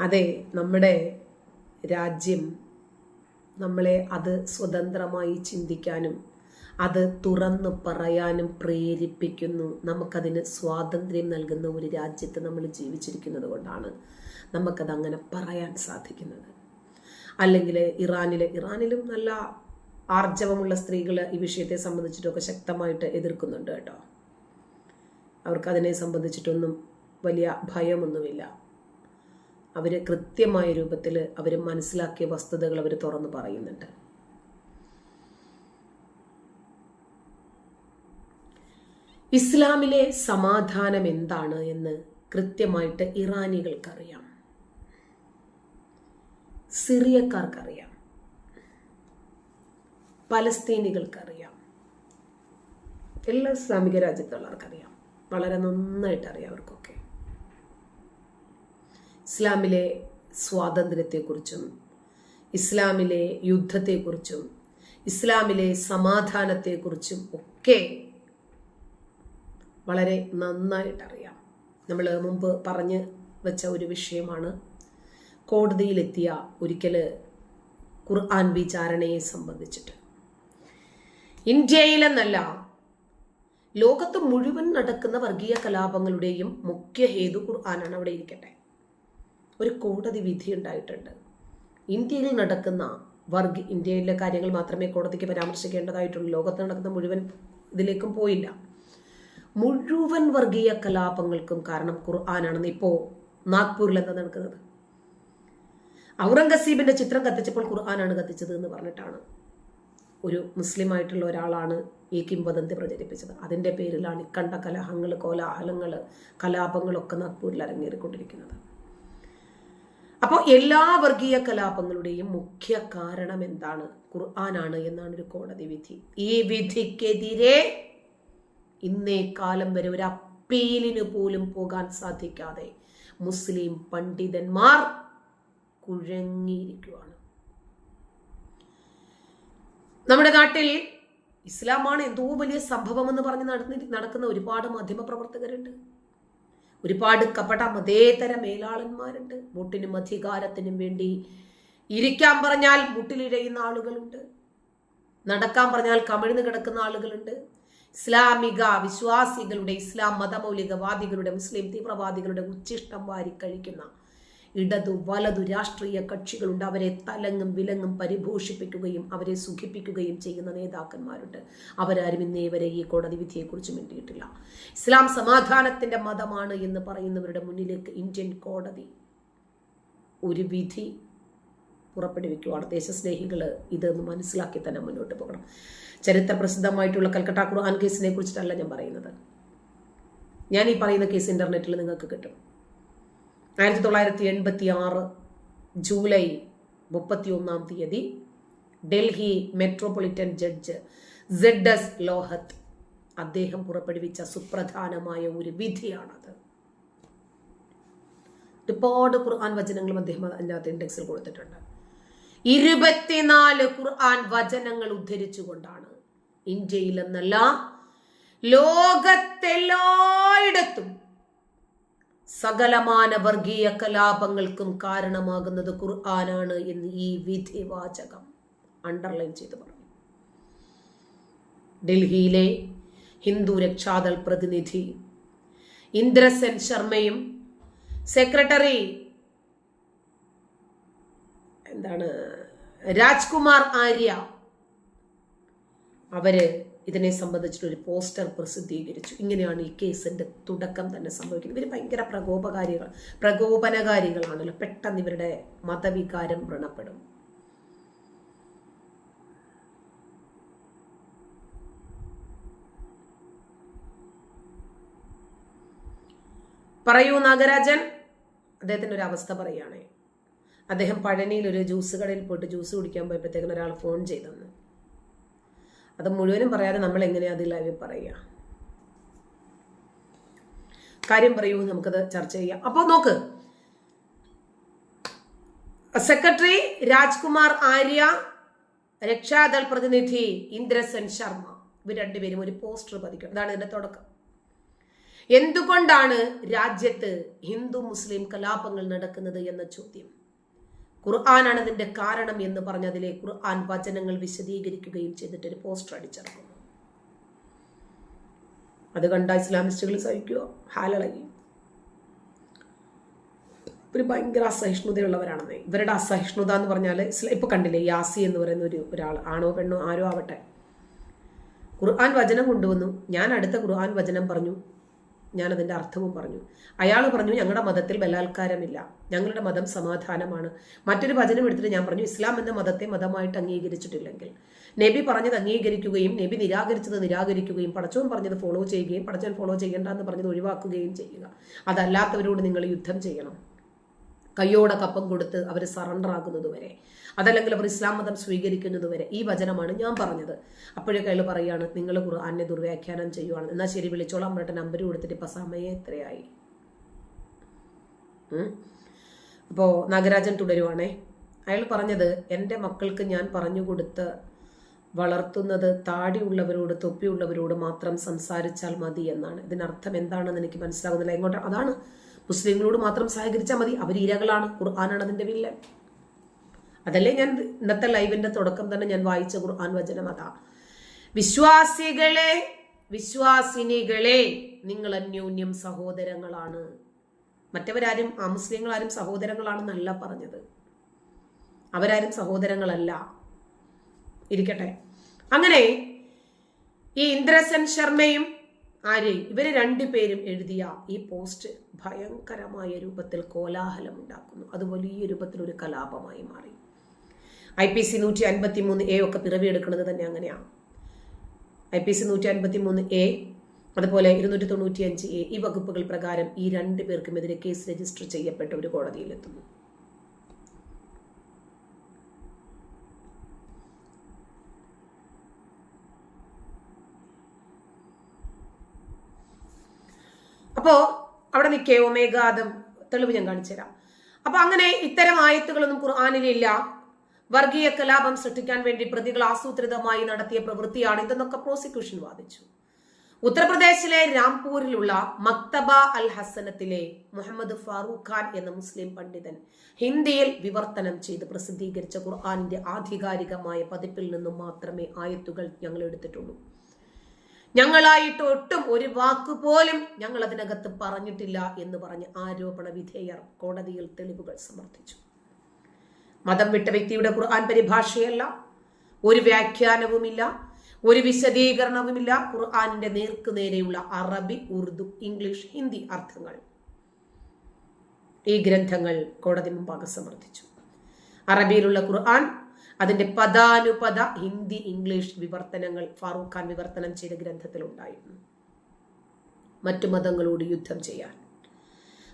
അതെ നമ്മുടെ രാജ്യം നമ്മളെ അത് സ്വതന്ത്രമായി ചിന്തിക്കാനും അത് തുറന്നു പറയാനും പ്രേരിപ്പിക്കുന്നു. നമുക്കതിന് സ്വാതന്ത്ര്യം നൽകുന്ന ഒരു രാജ്യത്ത് നമ്മൾ ജീവിച്ചിരിക്കുന്നത് കൊണ്ടാണ് നമുക്കത് അങ്ങനെ പറയാൻ സാധിക്കുന്നത്. അല്ലെങ്കിൽ ഇറാനിലെ ഇറാനിലും നല്ല ആർജവമുള്ള സ്ത്രീകൾ ഈ വിഷയത്തെ സംബന്ധിച്ചിട്ടൊക്കെ ശക്തമായിട്ട് എതിർക്കുന്നുണ്ട് കേട്ടോ. അവർക്കതിനെ സംബന്ധിച്ചിട്ടൊന്നും വലിയ ഭയമൊന്നുമില്ല. അവർ കൃത്യമായ രൂപത്തിൽ അവർ മനസ്സിലാക്കിയ വസ്തുതകൾ അവർ തുറന്നു പറയുന്നുണ്ട്. ഇസ്ലാമിലെ സമാധാനം എന്താണ് എന്ന് കൃത്യമായിട്ട് ഇറാനികൾക്കറിയാം. സിറിയക്കാർക്കറിയാം. പലസ്തീനികൾക്കറിയാം. എല്ലാ ഇസ്ലാമിക രാജ്യത്തുള്ളവർക്കറിയാം. വളരെ നന്നായിട്ട് അറിയാം അവർക്കൊക്കെ. ഇസ്ലാമിലെ സ്വാതന്ത്ര്യത്തെക്കുറിച്ചും ഇസ്ലാമിലെ യുദ്ധത്തെക്കുറിച്ചും ഇസ്ലാമിലെ സമാധാനത്തെക്കുറിച്ചും ഒക്കെ വളരെ നന്നായിട്ടറിയാം. നമ്മൾ മുമ്പ് പറഞ്ഞ് വെച്ച ഒരു വിഷയമാണ് കോടതിയിലെത്തിയ ഒരിക്കൽ ഖുർആൻ വിചാരണയെ സംബന്ധിച്ചിട്ട്. ഇന്ത്യയിലെന്നല്ല ലോകത്ത് മുഴുവൻ നടക്കുന്ന വർഗീയ കലാപങ്ങളുടെയും മുഖ്യ ഹേതു ഖുർആനാണ് അവിടെ ഇരിക്കട്ടെ. ഒരു കോടതി വിധി ഉണ്ടായിട്ടുണ്ട്. ഇന്ത്യയിൽ നടക്കുന്ന വർഗ് ഇന്ത്യയിലെ കാര്യങ്ങൾ മാത്രമേ കോടതിക്ക് പരാമർശിക്കേണ്ടതായിട്ടുള്ളൂ. ലോകത്ത് നടക്കുന്ന മുഴുവൻ ഇതിലേക്കും പോയില്ല. മുഴുവൻ വർഗീയ കലാപങ്ങൾക്കും കാരണം ഖുർആാനാണെന്ന് ഇപ്പോൾ നാഗ്പൂരിൽ എന്താ നടക്കുന്നത്? ഔറംഗസീബിന്റെ ചിത്രം കത്തിച്ചപ്പോൾ ഖുർആാനാണ് കത്തിച്ചത് എന്ന് പറഞ്ഞിട്ടാണ് ഒരു മുസ്ലിം ആയിട്ടുള്ള ഒരാളാണ് ഈ കിംവദന്തി പ്രചരിപ്പിച്ചത്. അതിന്റെ പേരിലാണ് ഇക്കണ്ട കലഹങ്ങൾ കോലാഹലങ്ങൾ കലാപങ്ങളൊക്കെ നാഗ്പൂരിൽ അരങ്ങേറിക്കൊണ്ടിരിക്കുന്നത്. അപ്പോൾ എല്ലാ വർഗീയ കലാപങ്ങളുടെയും മുഖ്യ കാരണം എന്താണ്? ഖുർആനാണ് എന്നാണ് ഒരു കോടതി വിധി. ഈ വിധിക്കെതിരെ ഇന്നേ കാലം വരെ ഒരു അപ്പീലിന് പോലും പോകാൻ സാധിക്കാതെ മുസ്ലിം പണ്ഡിതന്മാർ കുഴങ്ങിയിരിക്കുകയാണ് നമ്മുടെ നാട്ടിൽ ഇസ്ലാമാണ് എന്തോ വലിയ സംഭവം എന്ന് പറഞ്ഞ് നടക്കുന്ന ഒരുപാട് മാധ്യമപ്രവർത്തകരുണ്ട്. ഒരുപാട് കപട മതേതര മേലാളന്മാരുണ്ട്. മുട്ടിനും അധികാരത്തിനും വേണ്ടി ഇരിക്കാൻ പറഞ്ഞാൽ മുട്ടിലിഴയുന്ന ആളുകളുണ്ട്. നടക്കാൻ പറഞ്ഞാൽ കമിഴ്ന്നു കിടക്കുന്ന ആളുകളുണ്ട്. ഇസ്ലാമിക വിശ്വാസികളുടെ ഇസ്ലാം മതമൗലികവാദികളുടെ മുസ്ലിം തീവ്രവാദികളുടെ ഉച്ചിഷ്ടം വാരിക്കഴിക്കുന്ന ഇടതു വലതു രാഷ്ട്രീയ കക്ഷികളുണ്ട്. അവരെ തലങ്ങും വിലങ്ങും പരിഭോഷിപ്പിക്കുകയും അവരെ സുഖിപ്പിക്കുകയും ചെയ്യുന്ന നേതാക്കന്മാരുണ്ട്. അവരാരും ഇന്നേ വരെ ഈ കോടതി വിധിയെക്കുറിച്ച് മിണ്ടിയിട്ടില്ല. ഇസ്ലാം സമാധാനത്തിന്റെ മതമാണ് എന്ന് പറയുന്നവരുടെ മുന്നിലേക്ക് ഇന്ത്യൻ കോടതി ഒരു വിധി പുറപ്പെടുവിക്കുവാണ്. ദേശസ്നേഹികൾ ഇതൊന്ന് മനസ്സിലാക്കി തന്നെ മുന്നോട്ട് പോകണം. ചരിത്ര പ്രസിദ്ധമായിട്ടുള്ള കൽക്കട്ട ഖുർആൻ കേസിനെ കുറിച്ചിട്ടല്ല ഞാൻ പറയുന്നത്. ഞാൻ ഈ പറയുന്ന കേസ് ഇന്റർനെറ്റിൽ നിങ്ങൾക്ക് കിട്ടും. ആയിരത്തി തൊള്ളായിരത്തി എൺപത്തി ആറ് ജൂലൈ മുപ്പത്തി ഒന്നാം തീയതി Delhi metropolitan judge Z S Lohat അദ്ദേഹം പുറപ്പെടുവിച്ച സുപ്രധാനമായ ഒരു വിധിയാണത്. ഒരുപാട് ഖുർആൻ വചനങ്ങളും അദ്ദേഹം അതിനകത്ത് ഇൻഡെക്സിൽ കൊടുത്തിട്ടുണ്ട്. ഇരുപത്തിനാല് ഖുർആൻ വചനങ്ങൾ ഉദ്ധരിച്ചുകൊണ്ടാണ് ഇന്ത്യയിലെന്നല്ല ലോകത്തെല്ലായിടത്തും സകലമാന വർഗീയ കലാപങ്ങൾക്കും കാരണമാകുന്നത് ഖുർആനാണ് എന്ന് ഈ വിധിവാചകം അണ്ടർലൈൻ ചെയ്ത് പറഞ്ഞു. ഡൽഹിയിലെ ഹിന്ദു രക്ഷാദൾ പ്രതിനിധി ഇന്ദ്രസെൻ ശർമ്മയും സെക്രട്ടറി എന്താണ് രാജ്കുമാർ ആര്യ അവർ ഇതിനെ സംബന്ധിച്ചിട്ടൊരു പോസ്റ്റർ പ്രസിദ്ധീകരിച്ചു. ഇങ്ങനെയാണ് ഈ കേസിന്റെ തുടക്കം തന്നെ സംഭവിക്കുന്നത്. ഇവർ ഭയങ്കര പ്രകോപകാരികൾ പ്രകോപനകാരികളാണല്ലോ. പെട്ടെന്ന് ഇവരുടെ മതവികാരം വ്രണപ്പെടും. പറയൂ നാഗരാജൻ. അദ്ദേഹത്തിന്റെ ഒരു അവസ്ഥ പറയുകയാണേ. അദ്ദേഹം പഴനിയിൽ ഒരു ജ്യൂസ് കടയിൽ പോയിട്ട് ജ്യൂസ് കുടിക്കാൻ പോയപ്പോഴത്തേക്കും ഒരാൾ ഫോൺ ചെയ്തെന്ന്. അത് മുഴുവനും പറയാതെ നമ്മൾ എങ്ങനെയാ അത് ലൈവ് പറയുക? കാര്യം പറയൂ നമുക്കത് ചർച്ച ചെയ്യാം. അപ്പോൾ നോക്ക്. സെക്രട്ടറി രാജ്കുമാർ ആര്യ രക്ഷാദൾ പ്രതിനിധി ഇന്ദ്രസൻ ശർമ്മ ഇവർ രണ്ടുപേരും ഒരു പോസ്റ്റർ പതിക്കും അതാണ് ഇതിന്റെ തുടക്കം. എന്തുകൊണ്ടാണ് രാജ്യത്ത് ഹിന്ദു മുസ്ലിം കലാപങ്ങൾ നടക്കുന്നത് എന്ന ചോദ്യം? ഖുർആനാണ് അതിന്റെ കാരണം എന്ന് പറഞ്ഞ അതിലെ ഖുർആൻ വചനങ്ങൾ വിശദീകരിക്കുകയും ചെയ്തിട്ട് ഒരു പോസ്റ്റർ അടിച്ചിറക്കുന്നു. അത് കണ്ട ഇസ്ലാമിസ്റ്റുകൾ സഹിക്കുമോ ഹാലളകി. ഒരു ഭയങ്കര അസഹിഷ്ണുതയുള്ളവരാണെന്ന്. ഇവരുടെ അസഹിഷ്ണുത എന്ന് പറഞ്ഞാൽ ഇപ്പൊ കണ്ടില്ലേ യാസി എന്ന് പറയുന്ന ഒരു ഒരാൾ ആണോ പെണ്ണോ ആരോ ആവട്ടെ. ഖുർആൻ വചനം കൊണ്ടുവന്നു. ഞാൻ അടുത്ത ഖുർആൻ വചനം പറഞ്ഞു. ഞാൻ അതിന്റെ അർത്ഥവും പറഞ്ഞു. അയാൾ പറഞ്ഞു ഞങ്ങളുടെ മതത്തിൽ ബലാത്കാരമില്ല. ഞങ്ങളുടെ മതം സമാധാനമാണ്. മറ്റൊരു വചനം എടുത്തിട്ട് ഞാൻ പറഞ്ഞു ഇസ്ലാം എന്ന മതത്തെ മതമായിട്ട് അംഗീകരിച്ചിട്ടില്ലെങ്കിൽ. നബി പറഞ്ഞത് അംഗീകരിക്കുകയും നബി നിരാകരിച്ചത് നിരാകരിക്കുകയും പടച്ചവൻ പറഞ്ഞത് ഫോളോ ചെയ്യുകയും പടച്ചവൻ ഫോളോ ചെയ്യേണ്ട എന്ന് പറഞ്ഞത് ഒഴിവാക്കുകയും ചെയ്യുക. അതല്ലാത്തവരോട് നിങ്ങൾ യുദ്ധം ചെയ്യണം. കയ്യോടെ കപ്പം കൊടുത്ത് അവർ സറണ്ടർ ആകുന്നത് വരെ. അതല്ലെങ്കിൽ അവർ ഇസ്ലാം മതം സ്വീകരിക്കുന്നത് വരെ. ഈ വചനമാണ് ഞാൻ പറഞ്ഞത്. അപ്പോഴൊക്കെ കയ്യിൽ പറയുകയാണ് നിങ്ങൾ ഖുർആാനെ ദുർവ്യാഖ്യാനം ചെയ്യുവാണ്. എന്നാൽ ശരി വിളിച്ചോളാം. പറഞ്ഞിട്ട് നമ്പർ കൊടുത്തിട്ട് ഇപ്പം സമയം എത്രയായി? അപ്പോൾ നാഗരാജൻ തുടരുവാണേ. അയാൾ പറഞ്ഞത് എന്റെ മക്കൾക്ക് ഞാൻ പറഞ്ഞു കൊടുത്ത് വളർത്തുന്നത് താടിയുള്ളവരോട് തൊപ്പിയുള്ളവരോട് മാത്രം സംസാരിച്ചാൽ മതി എന്നാണ്. ഇതിനർത്ഥം എന്താണെന്ന് എനിക്ക് മനസ്സിലാകുന്നില്ല. എങ്ങോട്ട്? അതാണ് മുസ്ലിങ്ങളോട് മാത്രം സഹകരിച്ചാൽ മതി. അവർ ഇരകളാണ് ഖുർആനാണ് അതിന്റെ വില്ലൻ അതല്ലേ ഞാൻ ഇന്നത്തെ ലൈവിന്റെ തുടക്കം തന്നെ ഞാൻ വായിച്ച ഖുർആൻ വചനം അതാ. വിശ്വാസികളെ വിശ്വാസിനികളെ നിങ്ങൾ അന്യോന്യം സഹോദരങ്ങളാണ്. മറ്റവരാരും ആ മുസ്ലിങ്ങളാരും സഹോദരങ്ങളാണെന്നല്ല പറഞ്ഞത്. അവരാരും സഹോദരങ്ങളല്ല. ഇരിക്കട്ടെ. അങ്ങനെ ഈ ഇന്ദ്രസൻ ശർമ്മയും ആരെയും ഇവർ രണ്ടുപേരും എഴുതിയ ഈ പോസ്റ്റ് ഭയങ്കരമായ രൂപത്തിൽ കോലാഹലം ഉണ്ടാക്കുന്നു അത് വലിയ രൂപത്തിൽ ഒരു കലാപമായി മാറി. ഐ പി സി നൂറ്റി അൻപത്തി മൂന്ന് എ ഒക്കെ പിറവിയെടുക്കുന്നത് തന്നെ അങ്ങനെയാണ് ഐ പി സി നൂറ്റി അൻപത്തി മൂന്ന് എ അതുപോലെ ഇരുന്നൂറ്റി തൊണ്ണൂറ്റി അഞ്ച് എ ഈ വകുപ്പുകൾ പ്രകാരം ഈ രണ്ടു പേർക്കുമെതിരെ കേസ് രജിസ്റ്റർ ചെയ്യപ്പെട്ട ഒരു കോടതിയിലെത്തുന്നു. അപ്പോ അവിടെ നിൽക്കേ ഒമേഗാദം തെളിവ് ഞാൻ കാണിച്ചുതരാം അപ്പൊ അങ്ങനെ ഇത്തരം ആയത്തുകളൊന്നും ഖുർആാനിലില്ല. വർഗീയ കലാപം സൃഷ്ടിക്കാൻ വേണ്ടി പ്രതികൾ ആസൂത്രിതമായി നടത്തിയ പ്രവൃത്തിയാണ് ഇതെന്നൊക്കെ പ്രോസിക്യൂഷൻ വാദിച്ചു. ഉത്തർപ്രദേശിലെ രാംപൂരിലുള്ള മക്തബ അൽ ഹസനത്തിലെ മുഹമ്മദ് ഫാറൂഖ് ഖാൻ എന്ന മുസ്ലിം പണ്ഡിതൻ ഹിന്ദിയിൽ വിവർത്തനം ചെയ്ത് പ്രസിദ്ധീകരിച്ച ഖുർആാനിന്റെ ആധികാരികമായ പതിപ്പിൽ നിന്നും മാത്രമേ ആയത്തുകൾ ഞങ്ങൾ എടുത്തിട്ടുള്ളൂ. ഞങ്ങളായിട്ട് ഒട്ടും ഒരു വാക്ക് പോലും ഞങ്ങൾ അതിനകത്ത് പറഞ്ഞിട്ടില്ല എന്ന് പറഞ്ഞ് ആരോപണ വിധേയർ കോടതിയിൽ തെളിവുകൾ സമർത്ഥിച്ചു മതം വിട്ട വ്യക്തിയുടെ ഖുർആൻ പരിഭാഷയല്ല ഒരു വ്യാഖ്യാനവുമില്ല ഒരു വിശദീകരണവുമില്ല. ഖുർആാനിന്റെ നേർക്ക് നേരെയുള്ള അറബി ഉറുദു ഇംഗ്ലീഷ് ഹിന്ദി അർത്ഥങ്ങൾ ഈ ഗ്രന്ഥങ്ങൾ കോടതി മുമ്പാകെ സമർത്ഥിച്ചു അറബിയിലുള്ള ഖുർആൻ അതിന്റെ പദാനുപദ ഹിന്ദി ഇംഗ്ലീഷ് വിവർത്തനങ്ങൾ ഫാറൂഖ് ഖാൻ വിവർത്തനം ചെയ്ത ഗ്രന്ഥത്തിലുണ്ടായിരുന്നു. മറ്റു മതങ്ങളോട് യുദ്ധം ചെയ്യാൻ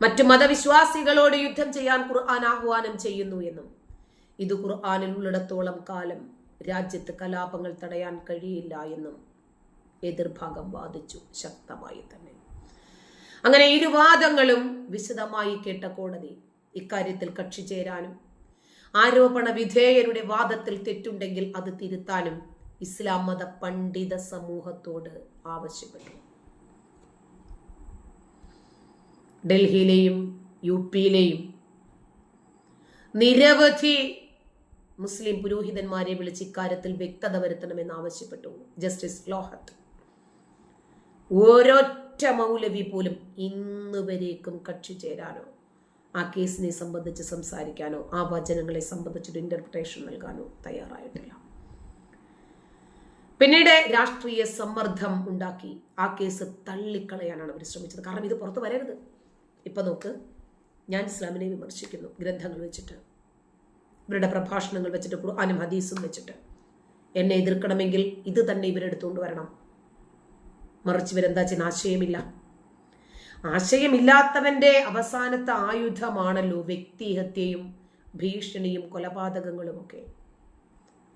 മറ്റു മതവിശ്വാസികളോട് യുദ്ധം ചെയ്യാൻ ഖുർആൻ ആഹ്വാനം ചെയ്യുന്നു എന്നും ഇത് ഖുർആാനിൽ ഉള്ളിടത്തോളം കാലം രാജ്യത്ത് കലാപങ്ങൾ തടയാൻ കഴിയില്ല എന്നും എതിർഭാഗം വാദിച്ചു ശക്തമായി തന്നെ. അങ്ങനെ ഇരുവാദങ്ങളും വിശദമായി കേട്ട കോടതി ഇക്കാര്യത്തിൽ കക്ഷി ചേരാനും ആരോപണ വിധേയരുടെ വാദത്തിൽ തെറ്റുണ്ടെങ്കിൽ അത് തിരുത്താനും ഇസ്ലാം മത പണ്ഡിത സമൂഹത്തോട് ആവശ്യപ്പെട്ടു. ഡൽഹിയിലെയും യു പിയിലെയും നിരവധി മുസ്ലിം പുരോഹിതന്മാരെ വിളിച്ച് ഇക്കാര്യത്തിൽ വ്യക്തത വരുത്തണമെന്ന് ആവശ്യപ്പെട്ടു. ജസ്റ്റിസ് ലോഹത്ത്. ഓരൊറ്റ മൗലവി പോലും ഇന്നുവരേക്കും കക്ഷി ചേരാനോ? ആ കേസിനെ സംബന്ധിച്ച് സംസാരിക്കാനോ ആ വചനങ്ങളെ സംബന്ധിച്ചൊരു ഇന്റർപ്രിട്ടേഷൻ നൽകാനോ തയ്യാറായിട്ടില്ല. പിന്നീട് രാഷ്ട്രീയ സമ്മർദ്ദം ഉണ്ടാക്കി ആ കേസ് തള്ളിക്കളയാനാണ് അവർ ശ്രമിച്ചത്. കാരണം ഇത് പുറത്തു വരരുത്. ഇപ്പൊ നോക്ക് ഞാൻ ഇസ്ലാമിനെ വിമർശിക്കുന്നു. ഗ്രന്ഥങ്ങൾ വെച്ചിട്ട് ഇവരുടെ പ്രഭാഷണങ്ങൾ വെച്ചിട്ട് ഖുർആാനും ഹദീസും വെച്ചിട്ട്. എന്നെ എതിർക്കണമെങ്കിൽ ഇത് തന്നെ ഇവരെടുത്തുകൊണ്ട് വരണം. മറിച്ച് ഇവരെന്താ ചെയ്യുന്ന? ആശയമില്ല. ആശയമില്ലാത്തവന്റെ അവസാനത്തെ ആയുധമാണല്ലോ വ്യക്തിഹത്യയും ഭീഷണിയും കൊലപാതകങ്ങളും ഒക്കെ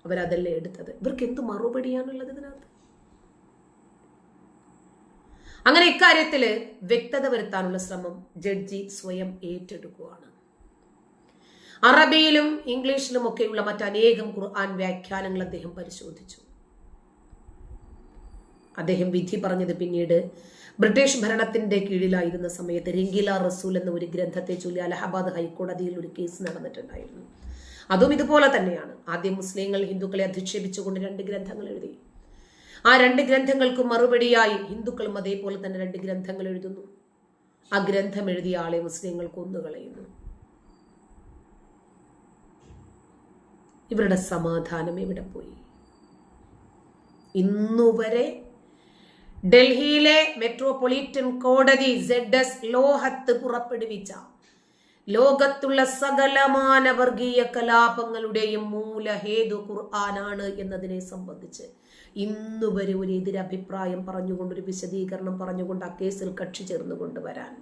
അവരതല്ലേ എടുത്തത്? ഇവർക്ക് എന്ത് മറുപടിയാണുള്ളത് ഇതിനകത്ത്? അങ്ങനെ ഇക്കാര്യത്തിൽ വ്യക്തത വരുത്താനുള്ള ശ്രമം ജഡ്ജി സ്വയം ഏറ്റെടുക്കുകയാണ്. അറബിയിലും ഇംഗ്ലീഷിലും ഒക്കെയുള്ള മറ്റനേകം ഖുർആൻ വ്യാഖ്യാനങ്ങൾ അദ്ദേഹം പരിശോധിച്ചു. അദ്ദേഹം വിധി പറഞ്ഞത് പിന്നീട് ബ്രിട്ടീഷ് ഭരണത്തിന്റെ കീഴിലായിരുന്ന സമയത്ത് രംഗീല റസൂൽ എന്ന ഒരു ഗ്രന്ഥത്തെ ചൊല്ലി അലഹബാദ് ഹൈക്കോടതിയിൽ ഒരു കേസ് നടന്നിട്ടുണ്ടായിരുന്നു. അതും ഇതുപോലെ തന്നെയാണ്. ആദ്യം മുസ്ലിങ്ങൾ ഹിന്ദുക്കളെ അധിക്ഷേപിച്ചുകൊണ്ട് രണ്ട് ഗ്രന്ഥങ്ങൾ എഴുതി. ആ രണ്ട് ഗ്രന്ഥങ്ങൾക്കും മറുപടിയായി ഹിന്ദുക്കളും അതേപോലെ തന്നെ രണ്ട് ഗ്രന്ഥങ്ങൾ എഴുതുന്നു. ആ ഗ്രന്ഥം എഴുതിയ ആളെ മുസ്ലിങ്ങൾ കൊന്നുകളയുന്നു. ഇവരുടെ സമാധാനം എവിടെ പോയി? ഇന്നുവരെ ഡൽഹിയിലെ മെട്രോപൊളിറ്റൻ കോടതി സെഡ് എസ് ലോഹത്ത് പുറപ്പെടുവിച്ച ലോകത്തുള്ള സകലമാന വർഗീയ കലാപങ്ങളുടെയും മൂലഹേതു ഖുർആനാണ് എന്നതിനെ സംബന്ധിച്ച് ഇന്നുവരെ ഒരു എതിരഭിപ്രായം പറഞ്ഞുകൊണ്ട് ഒരു വിശദീകരണം പറഞ്ഞുകൊണ്ട് ആ കേസിൽ കക്ഷി ചേർന്ന് കൊണ്ടുവരാൻ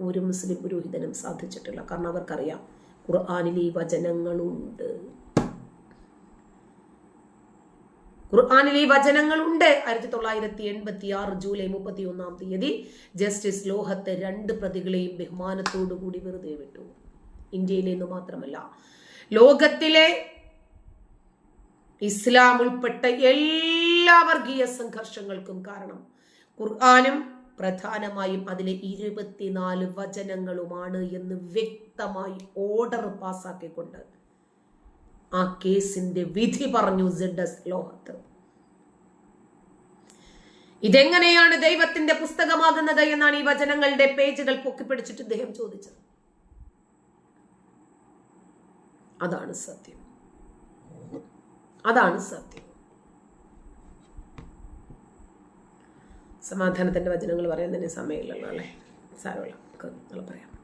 ഒരു മുസ്ലിം പുരോഹിതനും സാധിച്ചിട്ടില്ല. കാരണം അവർക്കറിയാം ഖുർആാനിൽ ഈ വചനങ്ങളുണ്ട്. ഖുർആാനിൽ ഈ വചനങ്ങളുണ്ട്. ആയിരത്തി തൊള്ളായിരത്തി എൺപത്തി ആറ് ജൂലൈ മുപ്പത്തി ഒന്നാം തീയതി ജസ്റ്റിസ് ലോഹത്തെ രണ്ട് പ്രതികളെയും ബഹുമാനത്തോടുകൂടി വെറുതെ വിട്ടു. ഇന്ത്യയിലെ നിന്ന് മാത്രമല്ല ലോകത്തിലെ ഇസ്ലാം ഉൾപ്പെട്ട എല്ലാ വർഗീയ സംഘർഷങ്ങൾക്കും കാരണം ഖുർആാനും പ്രധാനമായും അതിലെ ഇരുപത്തിനാല് വചനങ്ങളുമാണ് എന്ന് വ്യക്തമായി ഓർഡർ പാസാക്കിക്കൊണ്ട് ആ കേസിന്റെ വിധി പറഞ്ഞു സിഡസ് ലോഹത്ത് ഇതെങ്ങനെയാണ് ദൈവത്തിന്റെ പുസ്തകമാകുന്നത് എന്നാണ് ഈ വചനങ്ങളുടെ പേജുകൾ പൊക്കിപ്പിടിച്ചിട്ട് ഇദ്ദേഹം ചോദിച്ചത്. അതാണ് സത്യം. അതാണ് സത്യം. സമാധാനത്തിന്റെ വചനങ്ങൾ പറയാൻ തന്നെ സമയമില്ലല്ലോ അല്ലേ? സാരമില്ല. നമുക്ക് പറയാം.